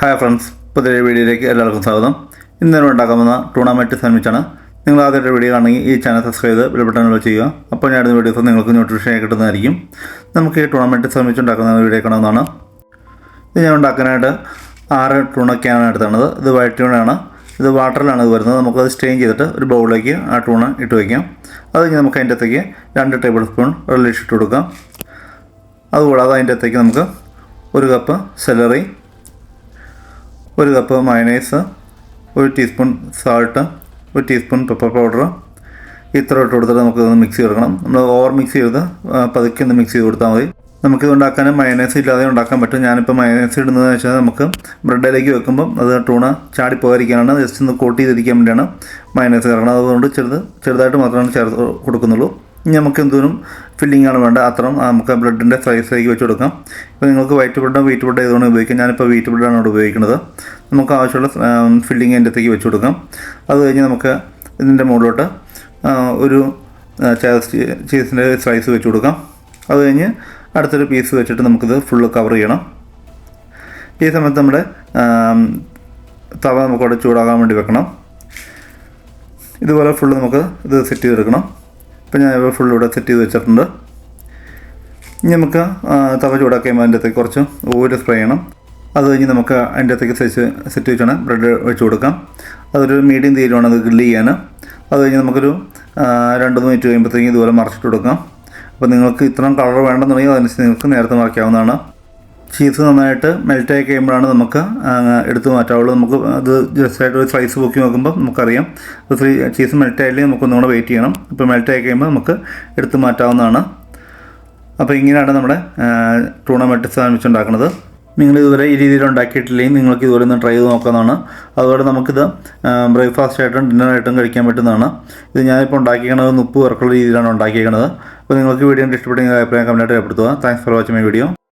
Hi friends പുതിയ വീഡിയോയിലേക്ക് എല്ലാവർക്കും സ്വാഗതം. ഇന്ന് നമ്മൾ ഉണ്ടാക്കാവുന്ന ടൂർണമെന്റ് ശ്രമിച്ചാണ് നിങ്ങൾ ആദ്യമായിട്ട് വീഡിയോ കാണണമെങ്കിൽ ഈ ചാനൽ സബ്സ്ക്രൈബ് ചെയ്ത് ബെൽ ബട്ടൺ ചെയ്യുക. അപ്പോൾ ഞാൻ വീഡിയോസ് നിങ്ങൾക്ക് നോട്ടിഫിക്കേഷൻ കിട്ടുന്നതായിരിക്കും. നമുക്ക് ഈ ടൂർണമെന്റ് ശ്രമിച്ച് ഉണ്ടാക്കുന്ന വീഡിയോ കാണാവുന്നതാണ്. ഇത് ഞാൻ ഉണ്ടാക്കാനായിട്ട് ആറ് ടൂണൊക്കെയാണ് എടുത്തത് ഇത് വൈറ്റ് ട്യൂണാണ് ഇത് വാട്ടറിലാണ് ഇത് വരുന്നത്. നമുക്കത് സ്റ്റെയിൻ ചെയ്തിട്ട് ഒരു ബൗളിലേക്ക് ആ ടൂണ് ഇട്ട് വയ്ക്കാം അത് കഴിഞ്ഞ് നമുക്ക് അതിന്റെ അകത്തേക്ക് രണ്ട് ടേബിൾ സ്പൂൺ റിലീഷ് ഇട്ട് കൊടുക്കാം. അതുകൂടാതെ അതിന്റെ അകത്തേക്ക് നമുക്ക് ഒരു കപ്പ് സെലറി ഒരു കപ്പ് മയണൈസ് ഒരു ടീസ്പൂൺ സാൾട്ട് ഒരു ടീസ്പൂൺ പെപ്പർ പൗഡർ ഇത്ര ഇട്ട് കൊടുത്തിട്ട് നമുക്ക് മിക്സ് ചെയ്തെടുക്കണം. നമ്മൾ ഓവർ മിക്സ് ചെയ്ത് പതുക്കെ ഒന്ന് മിക്സ് ചെയ്ത് കൊടുത്താൽ മതി. നമുക്കിത് ഉണ്ടാക്കാൻ മയണൈസ് ഇല്ലാതെ ഉണ്ടാക്കാൻ പറ്റും. ഞാനിപ്പോൾ മയണൈസ് ഇടുന്നതെന്ന് വെച്ചാൽ നമുക്ക് ബ്രെഡിലേക്ക് വെക്കുമ്പം അത് ടൂണ ചാടി പോകാതിരിക്കാനാണ്. ജസ്റ്റ് ഒന്ന് കോട്ട് ചെയ്തിരിക്കാൻ വേണ്ടിയാണ് മയണൈസ് കാരണം അതുകൊണ്ട് ചെറുത് ചെറുതായിട്ട് മാത്രമാണ് ചേർത്ത് കൊടുക്കുന്നുള്ളൂ. നമുക്ക് എന്തോരം ഫില്ലിങ്ങാണ് ആണ് വേണ്ടത്? അത്രയും നമുക്ക് ബ്രെഡിന്റെ സൈസിലേക്ക് വെച്ച് കൊടുക്കാം. ഇപ്പോൾ നിങ്ങൾക്ക് വൈറ്റ് ബ്രെഡോ വീറ്റ് ബ്രെഡ് ഏതാണ് ഉപയോഗിക്കുക ഞാനിപ്പോൾ വീറ്റ് ബ്രെഡാണ് ഇവിടെ ഉപയോഗിക്കുന്നത്. നമുക്ക് ആവശ്യമുള്ള ഫില്ലിങ് അതിന്റെ അകത്തേക്ക് വെച്ച് കൊടുക്കാം. അത് കഴിഞ്ഞ് നമുക്ക് ഇതിന്റെ മുകളിലോട്ട് ഒരു ചീസിന്റെ സ്ലൈസ് വെച്ച് കൊടുക്കാം. അത് കഴിഞ്ഞ് അടുത്തൊരു പീസ് വെച്ചിട്ട് നമുക്കിത് ഫുള്ള് കവർ ചെയ്യണം. ഈ സമയത്ത് നമ്മുടെ തവ നമുക്ക് അവിടെ ചൂടാകാൻ വേണ്ടി വെക്കണം. ഇതുപോലെ ഫുള്ള് നമുക്ക് ഇത് സെറ്റ് ചെയ്തെടുക്കണം. ഇപ്പം ഞാൻ ഫുൾ ഇവിടെ സെറ്റ് ചെയ്ത് വെച്ചിട്ടുണ്ട്. ഇനി നമുക്ക് തവ ചൂടാക്കി അതിന്റെ അകത്തേക്ക് കുറച്ച് ഓയിൽ സ്പ്രേ ചെയ്യണം. അത് കഴിഞ്ഞ് നമുക്ക് അതിന്റെ അകത്തേക്ക് സെച്ച് സെറ്റ് വെച്ചാണ് ബ്രെഡ് വെച്ച് കൊടുക്കാം. അതൊരു മീഡിയം തീരുവാണ് അത് ഗ്രില്ല് ചെയ്യാൻ. അത് കഴിഞ്ഞ് നമുക്കൊരു രണ്ട് മിനിറ്റ് കഴിയുമ്പോഴത്തേക്കും ഇതുപോലെ മറച്ചിട്ട് കൊടുക്കാം. അപ്പോൾ നിങ്ങൾക്ക് ഇത്രയും കളർ വേണ്ടെന്നുണ്ടെങ്കിൽ അതനുസരിച്ച് നിങ്ങൾക്ക് നേരത്തെ മറക്കാവുന്നതാണ്. ചീസ് നന്നായിട്ട് മെൽറ്റായി കഴിയുമ്പോഴാണ് നമുക്ക് എടുത്തു മാറ്റാവുള്ളൂ നമുക്ക് അത് ജസ്റ്റ് ആയിട്ട് ഒരു സ്ലൈസ് പൊക്കി നോക്കുമ്പോൾ നമുക്കറിയാം. അത് ചീസ് മെൽറ്റായില്ലെങ്കിൽ നമുക്ക് ഒന്നുകൂടെ വെയിറ്റ് ചെയ്യണം. ഇപ്പോൾ മെൽറ്റായി കഴിയുമ്പോൾ നമുക്ക് എടുത്തു മാറ്റാവുന്നതാണ്. അപ്പോൾ ഇങ്ങനെയാണ് നമ്മുടെ ടൂർണമെന്റ് സാൻഡ്വിച്ച് ഉണ്ടാക്കുന്നത്. നിങ്ങൾ ഇതുവരെ ഈ രീതിയിൽ ഉണ്ടാക്കിയിട്ടില്ലെങ്കിൽ നിങ്ങൾക്ക് ഇതുപോലെ ഒന്ന് ട്രൈ ചെയ്ത് നോക്കാവുന്നതാണ്. അതുപോലെ നമുക്കിത് ബ്രേക്ക്ഫാസ്റ്റ് ആയിട്ടും ഡിന്നറായിട്ടും കഴിക്കാൻ പറ്റുന്നതാണ്. ഇത് ഞാനിപ്പോൾ ഉണ്ടാക്കിയിരിക്കുന്നത് നുപ്പ് വർക്കുള്ള രീതിയിലാണ് ഉണ്ടാക്കിയിരിക്കുന്നത്. അപ്പോൾ നിങ്ങൾക്ക് വീഡിയോ ഇഷ്ടപ്പെട്ടെങ്കിൽ അഭിപ്രായം കമന്റായിട്ട് രേഖപ്പെടുത്തുക. Thanks for watching my video